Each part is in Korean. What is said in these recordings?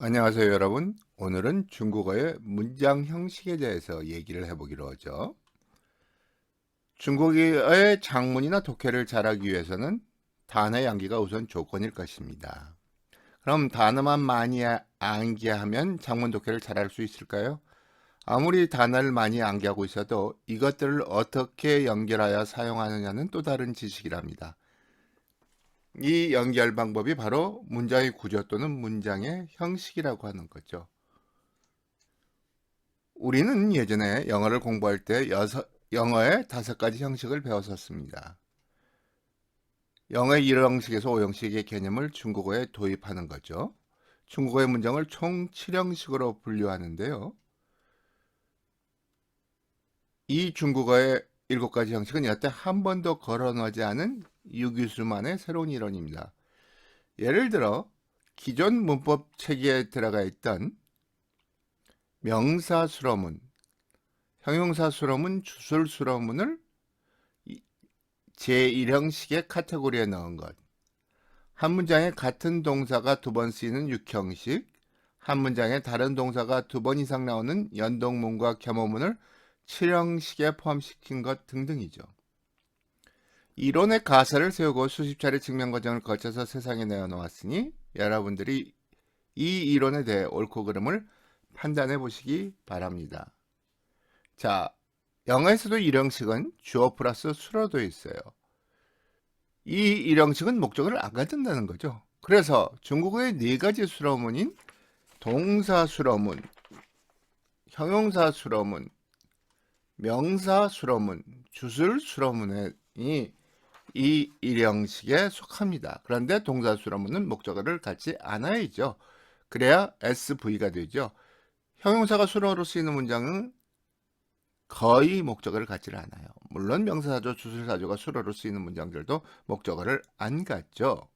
안녕하세요, 여러분. 오늘은 중국어의 문장 형식에 대해서 얘기를 해보기로 하죠. 중국어의 장문이나 독해를 잘하기 위해서는 단어 암기가 우선 조건일 것입니다. 그럼 단어만 많이 아- 암기하면 장문 독해를 잘할 수 있을까요? 아무리 단어를 많이 암기하고 있어도 이것들을 어떻게 연결하여 사용하느냐는 또 다른 지식이랍니다. 이 연결 방법이 바로 문장의 구조 또는 문장의 형식이라고 하는 거죠. 우리는 예전에 영어를 공부할 때 여섯, 영어의 다섯 가지 형식을 배웠었습니다. 영어의 1형식에서 5형식의 개념을 중국어에 도입하는 거죠. 중국어의 문장을 총 7형식으로 분류하는데요. 이 중국어의 일곱 가지 형식은 여태 한 번도 걸어놓지 않은 유기수만의 새로운 이론입니다. 예를 들어 기존 문법 체계에 들어가 있던 명사 수로문, 형용사 수로문, 주술 수로문을 제1형식의 카테고리에 넣은 것. 한 문장에 같은 동사가 두 번 쓰이는 6형식, 한 문장에 다른 동사가 두 번 이상 나오는 연동문과 겸호문을 7형식에 포함시킨 것 등등이죠. 이론의 가설을 세우고 수십 차례 증명 과정을 거쳐서 세상에 내어놓았으니 여러분들이 이 이론에 대해 옳고 그름을 판단해 보시기 바랍니다. 자, 영어에서도 일형식은 주어 플러스 수로 되어 있어요. 이 일형식은 목적어를 안 갖는다는 거죠. 그래서 중국어의 네 가지 수로문인 동사 수로문, 형용사 수로문, 명사 수로문, 주술 수로문이 이 일형식에 속합니다. 그런데 동사 수로문은 목적어를 갖지 않아야죠. 그래야 SV가 되죠. 형용사가 수로로 쓰이는 문장은 거의 목적어를 갖지 않아요. 물론 명사사조, 주술사조가 수로로 쓰이는 문장들도 목적어를 안 갖죠.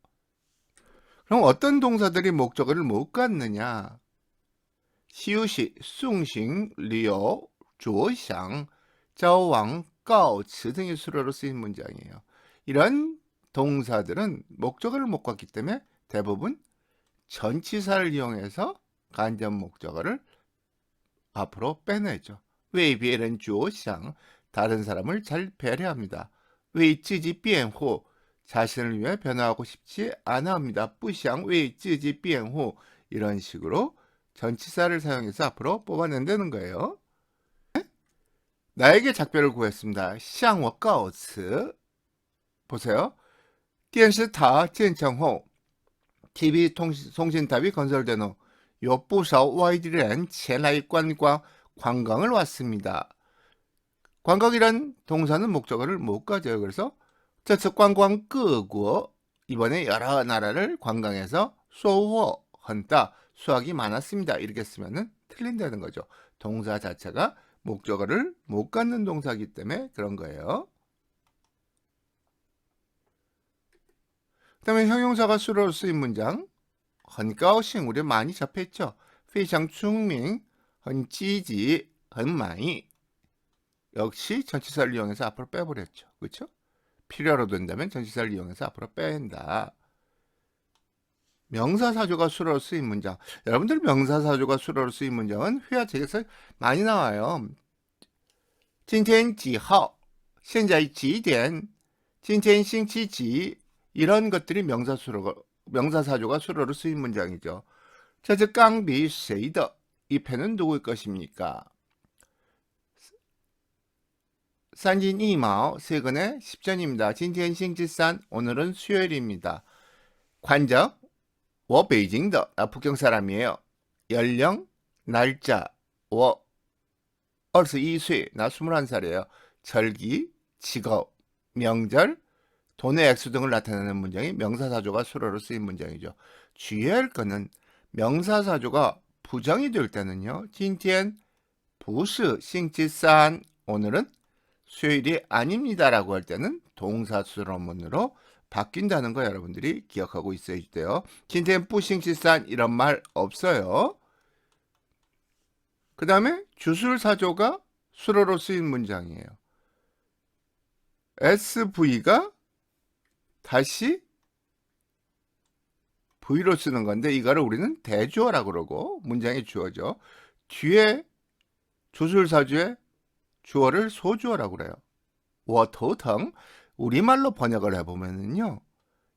그럼 어떤 동사들이 목적어를 못 갖느냐? 시우시, 숭싱, 리오, 주어샹, 자왕, 가오츠 등의 수로로 쓰인 문장이에요. 이런 동사들은 목적어를 못 갖기 때문에 대부분 전치사를 이용해서 간접 목적어를 앞으로 빼내죠. 웨이비에는 주어샹, 다른 사람을 잘 배려합니다. 웨이지지 비엔호, 자신을 위해 변화하고 싶지 않아 합니다. 뿌샹 웨이지지 비엔호, 이런 식으로 전치사를 사용해서 앞으로 뽑아낸다는 거예요. 나에게 작별을 구했습니다. 샹워 가오츠. 보세요. 띠엔시타 찐창호 TV 송신탑이 건설된 후 요부서 와이드랜 제라이관과 관광을 왔습니다. 관광이란 동사는 목적어를 못 가져요. 그래서 저측 관광 끄고 이번에 여러 나라를 관광해서 소워 헌다 수학이 많았습니다. 이렇게 쓰면 틀린다는 거죠. 동사 자체가 목적어를 못 갖는 동사이기 때문에 그런 거예요. 그 다음에 형용사가 수로로 쓰인 문장 很高兴 우리 많이 접했죠. 非常聪明很积极很满意 역시 전치사를 이용해서 앞으로 빼버렸죠. 그렇죠? 필요로 된다면 전치사를 이용해서 앞으로 뺀다. 명사사조가 수로로 쓰인 문장. 여러분들 명사사조가 수로로 쓰인 문장은 회화책에서 많이 나와요. 今天几号?现在几点?今天星期几? 이런 것들이 명사수로 명사사조가 수로로 쓰인 문장이죠. 저즈 깡비 쉐이더 이 펜은 누구의 것입니까? 산진 이마오 세근의 10전입니다. 진지엔 싱지산 오늘은 수요일입니다. 관적 워 베이징더 나 북경 사람이에요. 연령 날짜 워 얼스 이수나 21살이에요. 절기 직업 명절 돈의 액수 등을 나타내는 문장이 명사사조가 수로로 쓰인 문장이죠. 주의할 것은 명사사조가 부정이 될 때는요. 찐티엔 부스 싱치산 오늘은 수요일이 아닙니다 라고 할 때는 동사수로문으로 바뀐다는 거 여러분들이 기억하고 있어야 돼요. 찐티엔 부싱치산 이런 말 없어요. 그 다음에 주술사조가 수로로 쓰인 문장이에요. SV가 다시 V로 쓰는 건데 이거를 우리는 대주어라고 그러고 문장이 주어죠. 뒤에 조술사주에 주어를 소주어라고 그래요. 워터우텅 우리말로 번역을 해보면은요.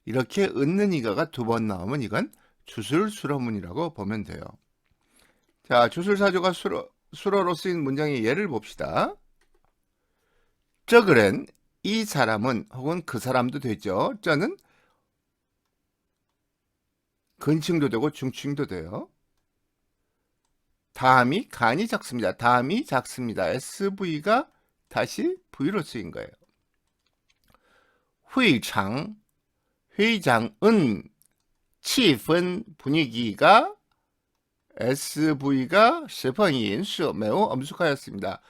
이렇게 은는 이가가 두 번 나오면 이건 주술수로문이라고 보면 돼요. 자, 주술사주가 수로, 수로로 쓰인 문장의 예를 봅시다. 저그렌 이 사람은 혹은 그 사람도 되죠. 저는 근칭도 되고 중칭도 돼요. 다음이 간이 작습니다. 다음이 작습니다. SV가 다시 V로 쓰인 거예요. 회장, 회장은 치분 분위기가 SV가 세번인 수 매우 엄숙하였습니다.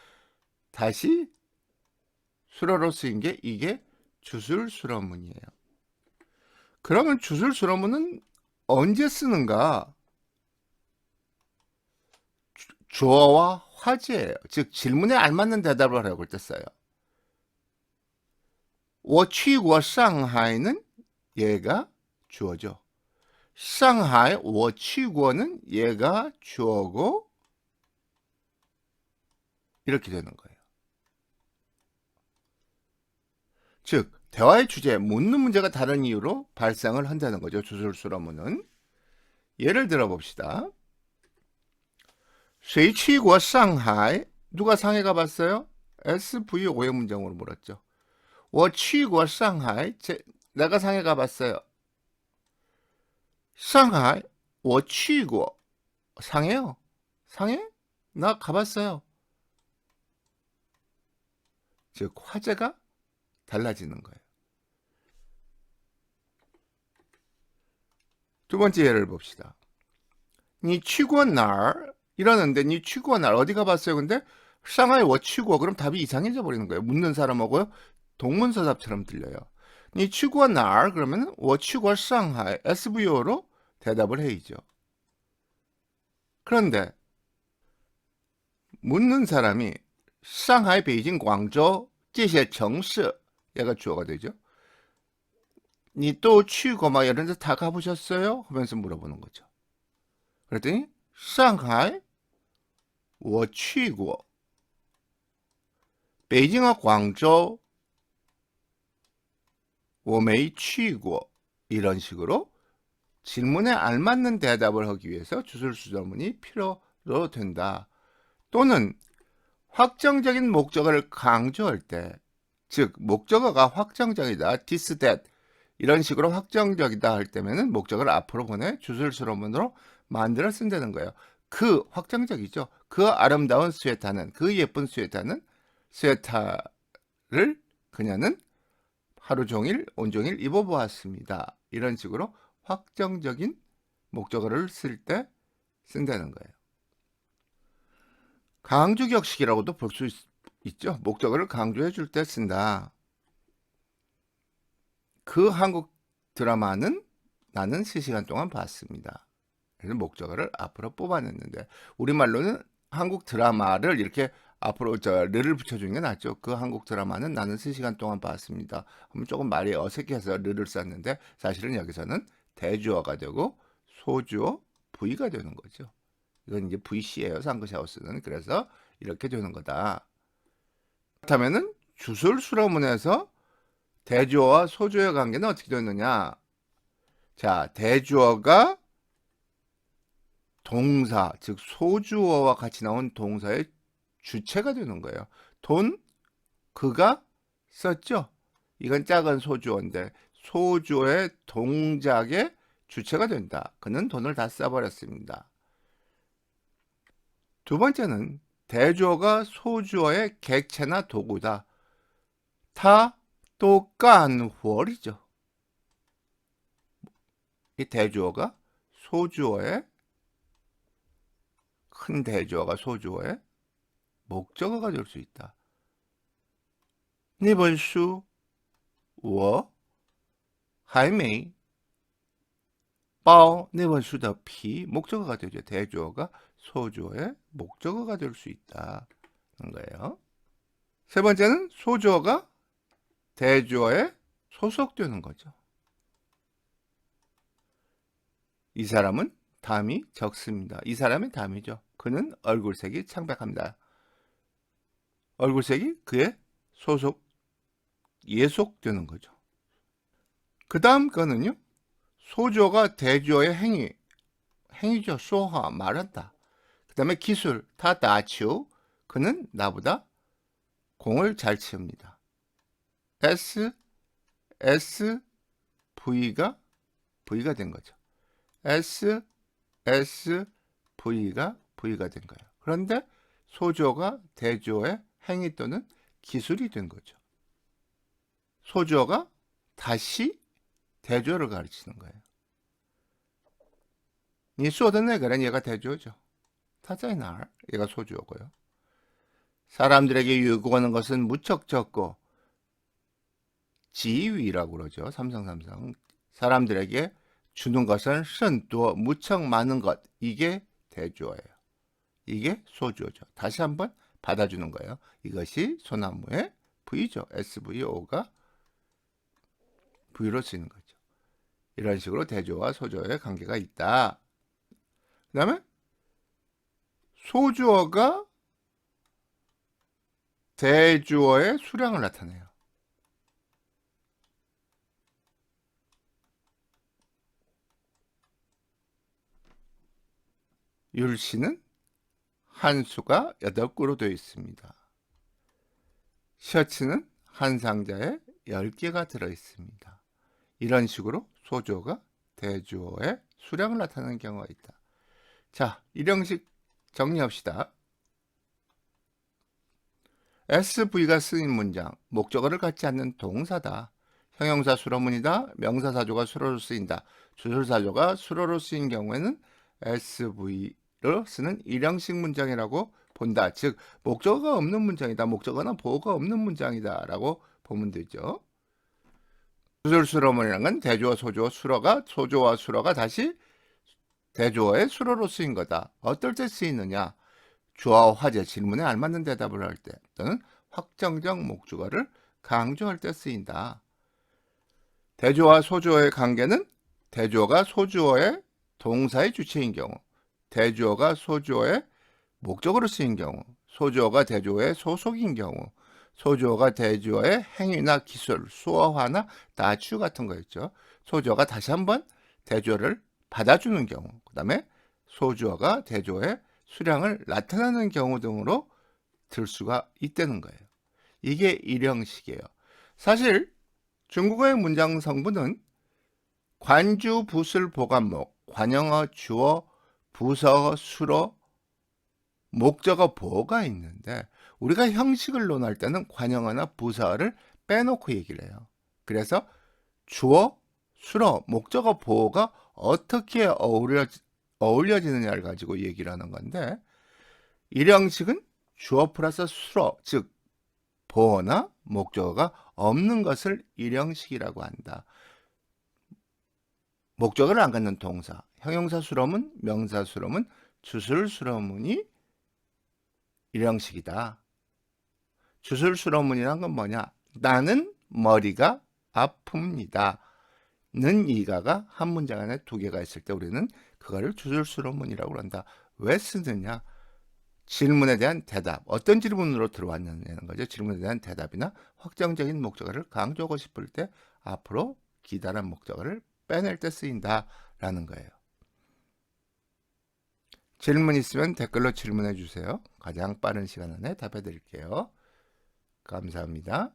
다시 수로로 쓰인 게 이게 주술수로문이에요. 그러면 주술수로문은 언제 쓰는가? 주- 주어와 화제예요. 즉 질문에 알맞는 대답을 하려고 할 때 써요. 我去过 상하이는 얘가 주어죠. 상하이 我去过는 얘가 주어고 이렇게 되는 거예요. 즉 대화의 주제, 묻는 문제가 다른 이유로 발생을 한다는 거죠. 주술수로문은. 예를 들어 봅시다. 谁去过 상하이? 누가 상해 가봤어요? SV 오해 문장으로 물었죠. 我去过 상하이? 제, 내가 상해 가봤어요. 상하이? 我去过 상해요? 상해? 나 가봤어요. 즉 화제가 달라지는 거예요. 두 번째 예를 봅시다. 니 취고 날 이러는데 니 취고 날 어디 가봤어요? 근데 상하이 워 취고 그럼 답이 이상해져 버리는 거예요. 묻는 사람하고요. 동문서답처럼 들려요. 니 취고 날 그러면 워 취고 상하이 SVO로 대답을 해야죠. 그런데 묻는 사람이 상하이, 베이징, 광저우 这些城市 얘가 주어가 되죠. 니또 취고 막 이런 데 다 가보셨어요? 하면서 물어보는 거죠. 그랬더니 상하이 我去过 베이징과 광저우 我没去过 이런 식으로 질문에 알맞는 대답을 하기 위해서 주술수절문이 필요로 된다. 또는 확정적인 목적어를 강조할 때, 즉 목적어가 확정적이다, this, that 이런 식으로 확정적이다 할 때면은 목적어를 앞으로 보내 주술수로문으로 만들어 쓴다는 거예요. 그 확정적이죠. 그 아름다운 스웨타는 그 예쁜 스웨타는 스웨타를 그녀는 하루 종일 온종일 입어보았습니다. 이런 식으로 확정적인 목적어를 쓸 때 쓴다는 거예요. 강조격식이라고도 볼 수 있죠. 목적어를 강조해 줄 때 쓴다. 그 한국 드라마는 나는 3시간 동안 봤습니다. 그래서 목적어를 앞으로 뽑아냈는데 우리말로는 한국 드라마를 이렇게 앞으로 저 르를 붙여주는 게 낫죠. 그 한국 드라마는 나는 3시간 동안 봤습니다. 하면 조금 말이 어색해서 르를 썼는데 사실은 여기서는 대주어가 되고 소주어 V가 되는 거죠. 이건 이제 VC예요. 상크샤우스는. 그래서 이렇게 되는 거다. 그렇다면은 주술수로문에서 대주어와 소주어의 관계는 어떻게 되느냐? 자, 대주어가 동사, 즉 소주어와 같이 나온 동사의 주체가 되는 거예요. 돈, 그가 썼죠? 이건 작은 소주어인데 소주어의 동작의 주체가 된다. 그는 돈을 다 써버렸습니다. 두 번째는 대조가 소주어의 객체나 도구다. 다 똑같은 월이죠. 이 대조어가 소주어의 큰 대조어가 소주어의 목적어가 될 수 있다. 니번수 워 하이메이 뻔네 원수더 피 목적어가 되죠. 대조어가 소조의 목적어가 될 수 있다는 거예요. 세 번째는 소조어가 대조어에 소속되는 거죠. 이 사람은 담이 적습니다. 이 사람의 담이죠. 그는 얼굴색이 창백합니다. 얼굴색이 그의 소속 예속되는 거죠. 그 다음 거는요. 소조가 대조의 행위, 행위죠. 소화, 말한다. 그 다음에 기술, 타다치오. 그는 나보다 공을 잘 치웁니다. S, S, V가 V가 된 거죠. S, S, V가 V가 된 거예요. 그런데 소조가 대조의 행위 또는 기술이 된 거죠. 소조가 다시 대조를 가르치는 거예요. 니 쏘던 애가는 얘가 대조죠. 타자이날 얘가 소조고요. 사람들에게 요구하는 것은 무척 적고 지위라고 그러죠. 삼성삼성. 사람들에게 주는 것은 선또 무척 많은 것. 이게 대조예요. 이게 소조죠. 다시 한번 받아주는 거예요. 이것이 소나무의 V죠. SVO가 V로 쓰이는 거죠. 이런 식으로 대조와 소조의 관계가 있다. 그 다음에 소주어가 대주어의 수량을 나타내요. 율시는 한 수가 8구로 되어 있습니다. 셔츠는 한 상자에 10개가 들어 있습니다. 이런 식으로 소조가 대주어의 수량을 나타내는 경우가 있다. 자, 일형식 정리합시다. SV가 쓰인 문장, 목적어를 갖지 않는 동사다. 형용사 수로문이다. 명사사조가 수로로 쓰인다. 주술사조가 수로로 쓰인 경우에는 SV로 쓰는 일형식 문장이라고 본다. 즉, 목적어가 없는 문장이다. 목적어나 보호가 없는 문장이다. 라고 보면 되죠. 주술수로문이라는 건 대조와 소조, 수로가, 소조와 수로가 다시 대조어의 수로로 쓰인 거다. 어떨 때 쓰이느냐? 주어와 화제 질문에 알맞는 대답을 할 때 또는 확정적 목적어를 강조할 때 쓰인다. 대조와 소조의 관계는 대조가 소주어의 동사의 주체인 경우, 대조가 소주어의 목적으로 쓰인 경우, 소주어가 대조의 소속인 경우, 소주어가 대조의 행위나 기술, 수어화나 다추 같은 거였죠. 소주어가 다시 한번 대조를 받아주는 경우, 그 다음에 소주어가 대조의 수량을 나타내는 경우 등으로 들 수가 있다는 거예요. 이게 일형식이에요. 사실 중국어의 문장 성분은 관주, 부술, 보관목, 관형어, 주어, 부서, 수로, 목적어, 보가 있는데 우리가 형식을 논할 때는 관형어나 부서를 빼놓고 얘기를 해요. 그래서 주어, 수로, 목적어, 보호가 어떻게 어울려, 어울려지느냐를 가지고 얘기를 하는 건데 일형식은 주어 플러스 수로, 즉 보어나 목적어가 없는 것을 일형식이라고 한다. 목적어를 안 갖는 동사, 형용사 수로문, 명사 수로문, 주술 수로문이 일형식이다. 주술 수로문이란 건 뭐냐? 나는 머리가 아픕니다. 는 이가가 한 문장 안에 두 개가 있을 때 우리는 그거를 주술수로문이라고 한다. 왜 쓰느냐? 질문에 대한 대답, 어떤 질문으로 들어왔느냐는 거죠. 질문에 대한 대답이나 확정적인 목적어를 강조하고 싶을 때 앞으로 기다란 목적어를 빼낼 때 쓰인다라는 거예요. 질문 있으면 댓글로 질문해 주세요. 가장 빠른 시간 안에 답해 드릴게요. 감사합니다.